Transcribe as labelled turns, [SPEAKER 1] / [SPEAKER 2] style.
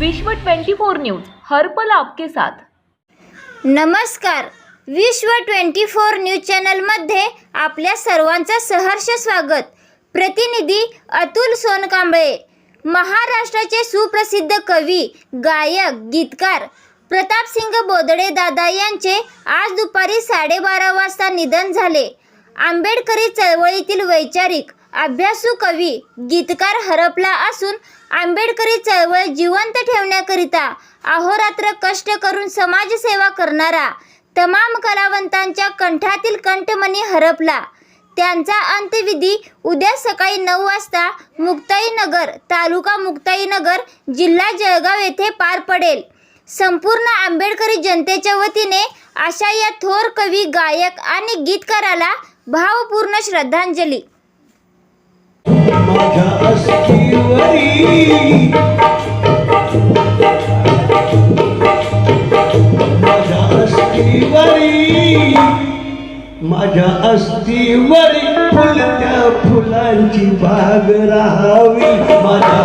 [SPEAKER 1] विश्व 24 न्यूज हर्पल आपके साथ.
[SPEAKER 2] नमस्कार. विश्व ट्वेंटी फोर न्यूज चॅनलमध्ये आपल्या सर्वांचं सहर्ष स्वागत. प्रतिनिधी अतुल सोनकांबळे महाराष्ट्राचे सुप्रसिद्ध कवी गायक गीतकार प्रतापसिंग बोदडे दादा यांचे आज दुपारी साडेबारा वाजता निधन झाले. आंबेडकरी चळवळीतील वैचारिक अभ्यासू कवी गीतकार हरपला असून आंबेडकरी चळवळ जिवंत ठेवण्याकरिता अहोरात्र कष्ट करून समाजसेवा करणारा तमाम कलावंतांच्या कंठातील कंठमणी हरपला. त्यांचा अंत्यविधी उद्या सकाळी नऊ वाजता मुक्ताईनगर तालुका मुक्ताईनगर जिल्हा जळगाव येथे पार पडेल. संपूर्ण आंबेडकरी जनतेच्या वतीने अशा या थोर कवी गायक आणि गीतकाराला भावपूर्ण श्रद्धांजली.
[SPEAKER 3] माझ्या अस्थिवरी माझ्या अस्थिवरी माझ्या अस्थिवरी फुलत्या फुलांची बाग राहावी. माझ्या